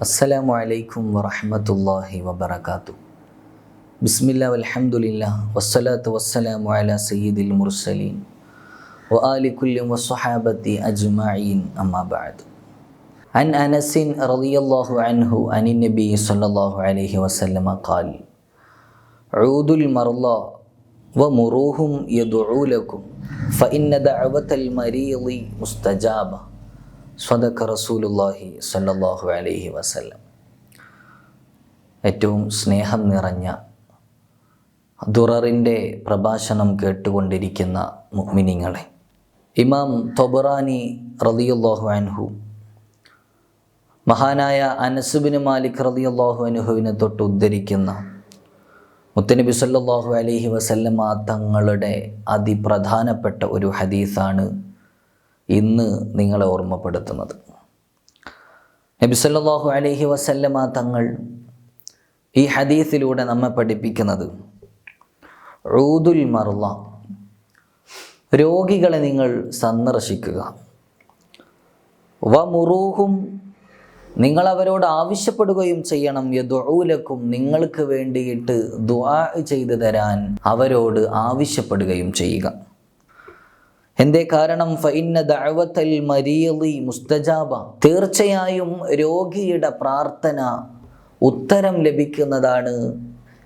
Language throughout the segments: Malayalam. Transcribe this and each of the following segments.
السلام عليكم ورحمة الله وبركاته بسم الله والحمد لله والصلاة والسلام على سيد المرسلين وآل كل والصحابة أجمعين أما بعد عن أنس رضي الله عنه عن النبي صلى الله عليه وسلم قال عود المرضى ومروهم يدعو لكم فإن دعوة المريض مستجابة സ്വതക്ക റസൂലുല്ലാഹി സല്ലാഹു അലൈഹി വസല്ലം. ഏറ്റവും സ്നേഹം നിറഞ്ഞ ദുററിന്റെ പ്രഭാഷണം കേട്ടുകൊണ്ടിരിക്കുന്ന മുഅ്മിനീങ്ങളെ. ഇമാം തൊബറാനി റളിയല്ലാഹു അൻഹു മഹാനായ അനസുബിന് മാലിക് റളിയല്ലാഹു അനുഹുവിനെ തൊട്ട് ഉദ്ധരിക്കുന്ന മുത്തനബി സല്ലാഹു അലൈഹി വസല്ലമ തങ്ങളുടെ അതിപ്രധാനപ്പെട്ട ഒരു ഹദീസാണ് ഇന്ന് നിങ്ങളെ ഓർമ്മപ്പെടുത്തുന്നത്. നബി സല്ലല്ലാഹു അലൈഹി വസല്ലമ തങ്ങൾ ഈ ഹദീസിലൂടെ നമ്മെ പഠിപ്പിക്കുന്നത് ഊദുൽ മർള രോഗികളെ നിങ്ങൾ സന്ദർശിക്കുക. വ മുറൂഹും നിങ്ങൾ അവരോട് ആവശ്യപ്പെടുകയും ചെയ്യണം. യദുലക്കും നിങ്ങൾക്ക് വേണ്ടിയിട്ട് ദുആ ചെയ്തു തരാൻ അവരോട് ആവശ്യപ്പെടുകയും ചെയ്യുക. എന്തേ കാരണം? ഫൈന്ന മുസ്തജാബ. തീർച്ചയായും രോഗിയുടെ പ്രാർത്ഥന ഉത്തരം ലഭിക്കുന്നതാണ്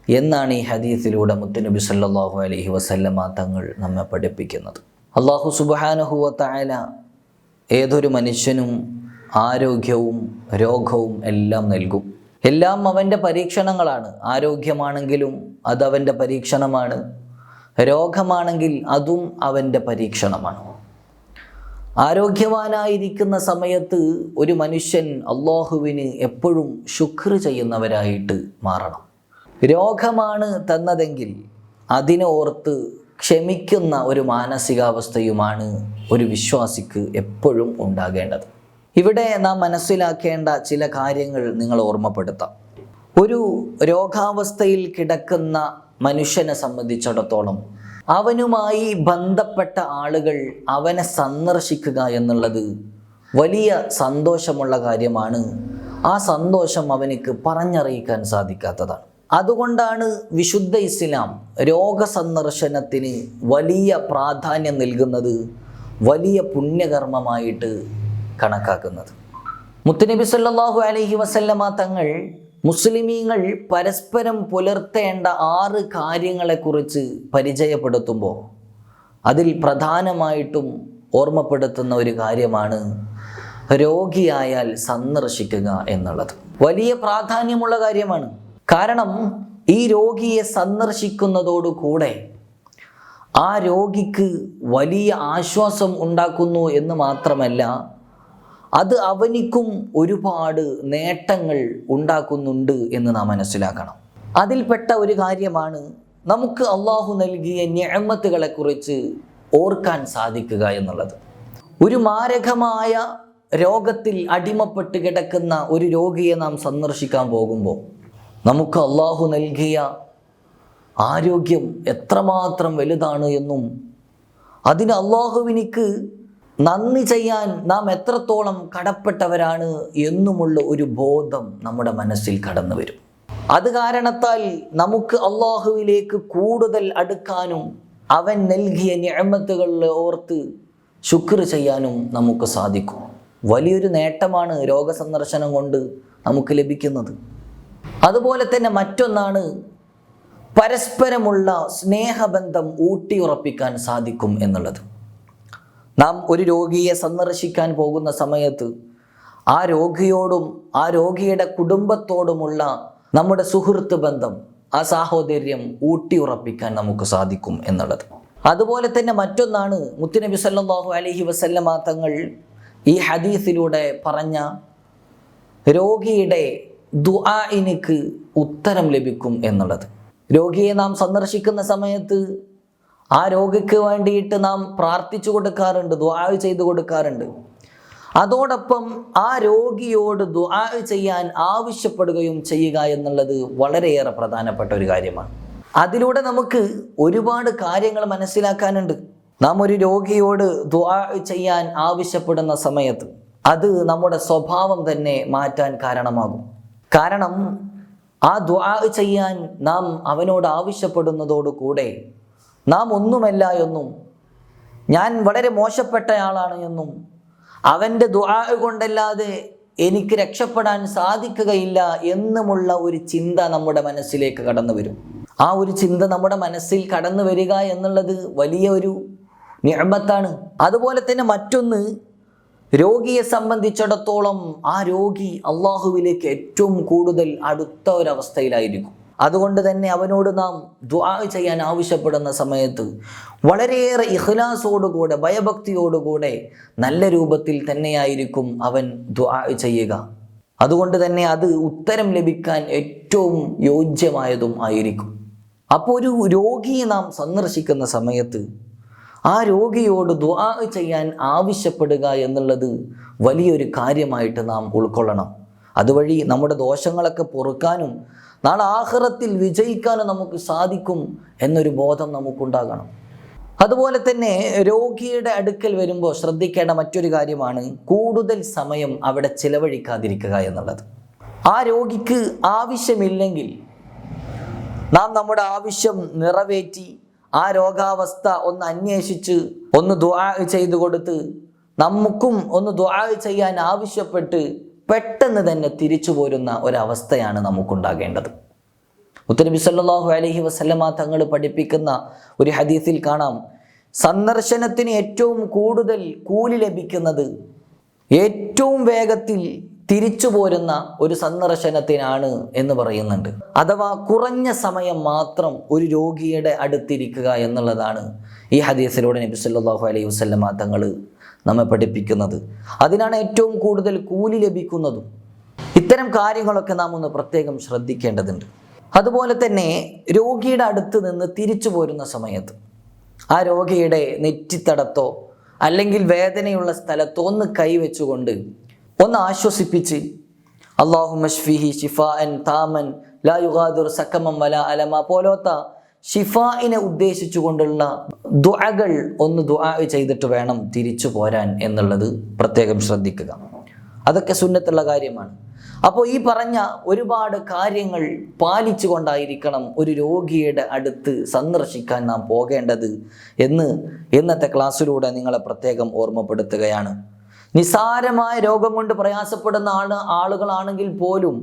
എന്നാണ് ഈ ഹദീസിലൂടെ മുത്തുനബി സല്ലാഹു അലഹി വസല്ലമ തങ്ങൾ നമ്മെ പഠിപ്പിക്കുന്നത്. അള്ളാഹു സുബ്ഹാനഹു തആല ഏതൊരു മനുഷ്യനും ആരോഗ്യവും രോഗവും എല്ലാം നൽകും. എല്ലാം അവന്റെ പരീക്ഷണങ്ങളാണ്. ആരോഗ്യമാണെങ്കിലും അതവന്റെ പരീക്ഷണമാണ്. രോഗമാണെങ്കിൽ അതും അവന്റെ പരീക്ഷണമാണ്. ആരോഗ്യവാനായിരിക്കുന്ന സമയത്ത് ഒരു മനുഷ്യൻ അള്ളാഹുവിന് എപ്പോഴും ശുക്ർ ചെയ്യുന്നവരായിട്ട് മാറണം. രോഗമാണ് തന്നതെങ്കിൽ അതിനെ ഓർത്ത് ക്ഷമിക്കുന്ന ഒരു മാനസികാവസ്ഥയുമാണ് ഒരു വിശ്വാസിക്ക് എപ്പോഴും ഉണ്ടാകേണ്ടത്. ഇവിടെ നാം മനസ്സിലാക്കേണ്ട ചില കാര്യങ്ങൾ നിങ്ങൾ ഓർമ്മപ്പെടുത്താം. ഒരു രോഗാവസ്ഥയിൽ കിടക്കുന്ന മനുഷ്യനെ സംബന്ധിച്ചിടത്തോളം അവനുമായി ബന്ധപ്പെട്ട ആളുകൾ അവനെ സന്ദർശിക്കുക എന്നുള്ളത് വലിയ സന്തോഷമുള്ള കാര്യമാണ്. ആ സന്തോഷം അവനിക്ക് പറഞ്ഞറിയിക്കാൻ സാധിക്കാത്തതാണ്. അതുകൊണ്ടാണ് വിശുദ്ധ ഇസ്ലാം രോഗസന്ദർശനത്തിന് വലിയ പ്രാധാന്യം നൽകുന്നത് വലിയ പുണ്യകർമ്മമായിട്ട് കണക്കാക്കുന്നത്. മുത്തുനബി സല്ലാഹു അലഹി വസല്ലമ തങ്ങൾ മുസ്ലിമീങ്ങൾ പരസ്പരം പുലർത്തേണ്ട ആറ് കാര്യങ്ങളെക്കുറിച്ച് പരിചയപ്പെടുത്തുമ്പോൾ അതിൽ പ്രധാനമായിട്ടും ഓർമ്മപ്പെടുത്തുന്ന ഒരു കാര്യമാണ് രോഗിയായാൽ സന്ദർശിക്കുക എന്നുള്ളത്. വലിയ പ്രാധാന്യമുള്ള കാര്യമാണ്. കാരണം ഈ രോഗിയെ സന്ദർശിക്കുന്നതോടുകൂടെ ആ രോഗിക്ക് വലിയ ആശ്വാസം ഉണ്ടാക്കുന്നു എന്ന് മാത്രമല്ല അത് അവനിക്കും ഒരുപാട് നേട്ടങ്ങൾ ഉണ്ടാക്കുന്നുണ്ട് എന്ന് നാം മനസ്സിലാക്കണം. അതിൽപ്പെട്ട ഒരു കാര്യമാണ് നമുക്ക് അള്ളാഹു നൽകിയ ഞമ്മത്തുകളെ കുറിച്ച് ഓർക്കാൻ സാധിക്കുക എന്നുള്ളത്. ഒരു മാരകമായ രോഗത്തിൽ അടിമപ്പെട്ട് കിടക്കുന്ന ഒരു രോഗിയെ നാം സന്ദർശിക്കാൻ പോകുമ്പോൾ നമുക്ക് അള്ളാഹു നൽകിയ ആരോഗ്യം എത്രമാത്രം വലുതാണ് എന്നും അതിന് അള്ളാഹുവിനിക്ക് നന്ദി ചെയ്യാൻ നാം എത്രത്തോളം കടപ്പെട്ടവരാണ് എന്നുമുള്ള ഒരു ബോധം നമ്മുടെ മനസ്സിൽ കടന്നു വരും. അത് കാരണത്താൽ നമുക്ക് അള്ളാഹുവിലേക്ക് കൂടുതൽ അടുക്കാനും അവൻ നൽകിയ ഞാമത്തുകളിൽ ഓർത്ത് ശുക്ർ ചെയ്യാനും നമുക്ക് സാധിക്കും. വലിയൊരു നേട്ടമാണ് രോഗസന്ദർശനം കൊണ്ട് നമുക്ക് ലഭിക്കുന്നത്. അതുപോലെ തന്നെ മറ്റൊന്നാണ് പരസ്പരമുള്ള സ്നേഹബന്ധം ഊട്ടിയുറപ്പിക്കാൻ സാധിക്കും എന്നുള്ളത്. നാം ഒരു രോഗിയെ സന്ദർശിക്കാൻ പോകുന്ന സമയത്ത് ആ രോഗിയോടും ആ രോഗിയുടെ കുടുംബത്തോടുമുള്ള നമ്മുടെ സുഹൃത്ത് ബന്ധം ആ സാഹോദര്യം ഊട്ടിയുറപ്പിക്കാൻ നമുക്ക് സാധിക്കും എന്നുള്ളത്. അതുപോലെ തന്നെ മറ്റൊന്നാണ് മുത്തുനബി സല്ലാഹു അലഹി വസല്ലമ തങ്ങൾ ഈ ഹദീസിലൂടെ പറഞ്ഞ രോഗിയുടെ ദുആഇനിക്ക് ഉത്തരം ലഭിക്കും എന്നുള്ളത്. രോഗിയെ നാം സന്ദർശിക്കുന്ന സമയത്ത് ആ രോഗിക്ക് വേണ്ടിയിട്ട് നാം പ്രാർത്ഥിച്ചു കൊടുക്കാറുണ്ട് ദ്വാ ചെയ്തു കൊടുക്കാറുണ്ട്. അതോടൊപ്പം ആ രോഗിയോട് ദുആ ചെയ്യാൻ ആവശ്യപ്പെടുകയും ചെയ്യുക എന്നുള്ളത് വളരെയേറെ പ്രധാനപ്പെട്ട ഒരു കാര്യമാണ്. അതിലൂടെ നമുക്ക് ഒരുപാട് കാര്യങ്ങൾ മനസ്സിലാക്കാനുണ്ട്. നാം ഒരു രോഗിയോട് ദുആ ചെയ്യാൻ ആവശ്യപ്പെടുന്ന സമയത്ത് അത് നമ്മുടെ സ്വഭാവം തന്നെ മാറ്റാൻ കാരണമാകും. കാരണം ആ ദ്വാ ചെയ്യാൻ നാം അവനോട് ആവശ്യപ്പെടുന്നതോടുകൂടെ നാം ഒന്നുമല്ല എന്നും ഞാൻ വളരെ മോശപ്പെട്ടയാളാണ് എന്നും അവന്റെ ദുആ കൊണ്ടല്ലാതെ എനിക്ക് രക്ഷപ്പെടാൻ സാധിക്കുകയില്ല എന്നുമുള്ള ഒരു ചിന്ത നമ്മുടെ മനസ്സിലേക്ക് കടന്നു വരും. ആ ഒരു ചിന്ത നമ്മുടെ മനസ്സിൽ കടന്നു വരിക എന്നുള്ളത് വലിയ ഒരു നിയമത്താണ്. അതുപോലെ തന്നെ മറ്റൊന്ന് രോഗിയെ സംബന്ധിച്ചിടത്തോളം ആ രോഗി അള്ളാഹുവിലേക്ക് ഏറ്റവും കൂടുതൽ അടുത്ത ഒരവസ്ഥയിലായിരിക്കും അതുകൊണ്ട് തന്നെ അവനോട് നാം ദ്വാ ചെയ്യാൻ ആവശ്യപ്പെടുന്ന സമയത്ത് വളരെയേറെ ഇഹ്ലാസോടുകൂടെ ഭയഭക്തിയോടുകൂടെ നല്ല രൂപത്തിൽ തന്നെയായിരിക്കും അവൻ ദ്വാ ചെയ്യുക. അതുകൊണ്ട് തന്നെ അത് ഉത്തരം ലഭിക്കാൻ ഏറ്റവും യോജ്യമായതും ആയിരിക്കും. അപ്പോൾ ഒരു രോഗിയെ നാം സന്ദർശിക്കുന്ന സമയത്ത് ആ രോഗിയോട് ദ്വാ ചെയ്യാൻ ആവശ്യപ്പെടുക എന്നുള്ളത് വലിയൊരു കാര്യമായിട്ട് നാം ഉൾക്കൊള്ളണം. അതുവഴി നമ്മുടെ ദോഷങ്ങളൊക്കെ പൊറുക്കാനും നാളെ ആഹ്റത്തിൽ വിജയിക്കാനും നമുക്ക് സാധിക്കും എന്നൊരു ബോധം നമുക്കുണ്ടാകണം. അതുപോലെ തന്നെ രോഗിയുടെ അടുക്കൽ വരുമ്പോൾ ശ്രദ്ധിക്കേണ്ട മറ്റൊരു കാര്യമാണ് കൂടുതൽ സമയം അവിടെ ചിലവഴിക്കാതിരിക്കുക എന്നുള്ളത്. ആ രോഗിക്ക് ആവശ്യമില്ലെങ്കിൽ നാം നമ്മുടെ ആവശ്യം നിറവേറ്റി ആ രോഗാവസ്ഥ ഒന്ന് അന്വേഷിച്ച് ഒന്ന് ദ്വാ ചെയ്തു കൊടുത്ത് നമുക്കും ഒന്ന് ദ്വാ ചെയ്യാൻ ആവശ്യപ്പെട്ട് പെട്ടെന്ന് തന്നെ തിരിച്ചു പോരുന്ന ഒരവസ്ഥയാണ് നമുക്കുണ്ടാകേണ്ടത്. മുത്തനബി സല്ലല്ലാഹു അലഹി വസല്ലമ തങ്ങൾ പഠിപ്പിക്കുന്ന ഒരു ഹദീസിൽ കാണാം. സന്ദർശനത്തിന് ഏറ്റവും കൂടുതൽ കൂലി ലഭിക്കുന്നത് ഏറ്റവും വേഗത്തിൽ തിരിച്ചു പോരുന്ന ഒരു സന്ദർശനത്തിനാണ് എന്ന് പറയുന്നുണ്ട്. അഥവാ കുറഞ്ഞ സമയം മാത്രം ഒരു രോഗിയുടെ അടുത്തിരിക്കുക എന്നുള്ളതാണ് ഈ ഹദീസിലൂടെ നബി സല്ലല്ലാഹു അലൈഹി വസല്ലമ തങ്ങൾ നമ്മെ പഠിപ്പിക്കുന്നത്. അതിനാണ് ഏറ്റവും കൂടുതൽ കൂലി ലഭിക്കുന്നതും. ഇത്തരം കാര്യങ്ങളൊക്കെ നാം ഒന്ന് പ്രത്യേകം ശ്രദ്ധിക്കേണ്ടതുണ്ട്. അതുപോലെ തന്നെ രോഗിയുടെ അടുത്ത് നിന്ന് തിരിച്ചു പോരുന്ന സമയത്ത് ആ രോഗിയുടെ നെറ്റിത്തടത്തോ അല്ലെങ്കിൽ വേദനയുള്ള സ്ഥലത്തോ ഒന്ന് കൈവച്ചുകൊണ്ട് ഒന്ന് ആശ്വസിപ്പിച്ച് അള്ളാഹു മഷ്ഫിഹി ഷിഫാൻ താമൻ ലാ യുഗാദുർ സക്കമം വല അലമ പോലോത്ത ഷിഫായിനെ ഉദ്ദേശിച്ചുകൊണ്ടുള്ള ദുഅകൾ ഒന്ന് ദുആ ചെയ്തിട്ട് വേണം തിരിച്ചു പോരാൻ എന്നുള്ളത് പ്രത്യേകം ശ്രദ്ധിക്കുക. അതൊക്കെ സുന്നത്തുള്ള കാര്യമാണ്. അപ്പോൾ ഈ പറഞ്ഞ ഒരുപാട് കാര്യങ്ങൾ പാലിച്ചു കൊണ്ടായിരിക്കണം ഒരു രോഗിയുടെ അടുത്ത് സന്ദർശിക്കാൻ നാം പോകേണ്ടത് എന്ന് ഇന്നത്തെ ക്ലാസ്സിലൂടെ നിങ്ങളെ പ്രത്യേകം ഓർമ്മപ്പെടുത്തുകയാണ്. നിസാരമായ രോഗം കൊണ്ട് പ്രയാസപ്പെടുന്ന ആണ് ആളുകളാണെങ്കിൽ പോലും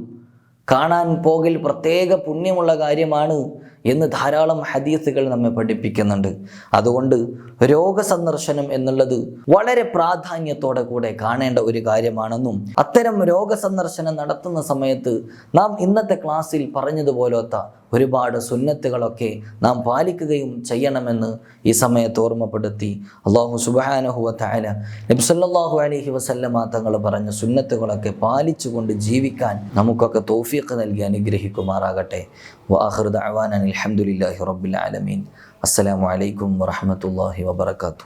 കാണാൻ പോകൽ പ്രത്യേക പുണ്യമുള്ള കാര്യമാണ് എന്ന് ധാരാളം ഹദീസുകൾ നമ്മെ പഠിപ്പിക്കുന്നുണ്ട്. അതുകൊണ്ട് രോഗസന്ദർശനം എന്നുള്ളത് വളരെ പ്രാധാന്യത്തോടെ കൂടെ കാണേണ്ട ഒരു കാര്യമാണെന്നും അത്തരം രോഗസന്ദർശനം നടത്തുന്ന സമയത്ത് നാം ഇന്നത്തെ ക്ലാസ്സിൽ പറഞ്ഞതുപോലത്തെ ഒരുപാട് സുന്നത്തുകളൊക്കെ നാം പാലിക്കുകയും ചെയ്യണമെന്ന് ഈ സമയത്ത് ഓർമ്മപ്പെടുത്തി. അള്ളാഹു സുബാനഹുല നബ്സല്ലാഹു അലഹി വസല്ലമ തങ്ങൾ പറഞ്ഞ സുന്നത്തുകളൊക്കെ പാലിച്ചുകൊണ്ട് ജീവിക്കാൻ നമുക്കൊക്കെ തോഫീഖ് നൽകി അനുഗ്രഹിക്കുമാറാകട്ടെ. വാഹൃദ് അവാൻ അലഹമുല്ലാഹി റബ്ബുൽ ആലമീൻ. അസ്സലാമു അലൈക്കും വറഹമത്തല്ലാഹി വബർക്കാത്തു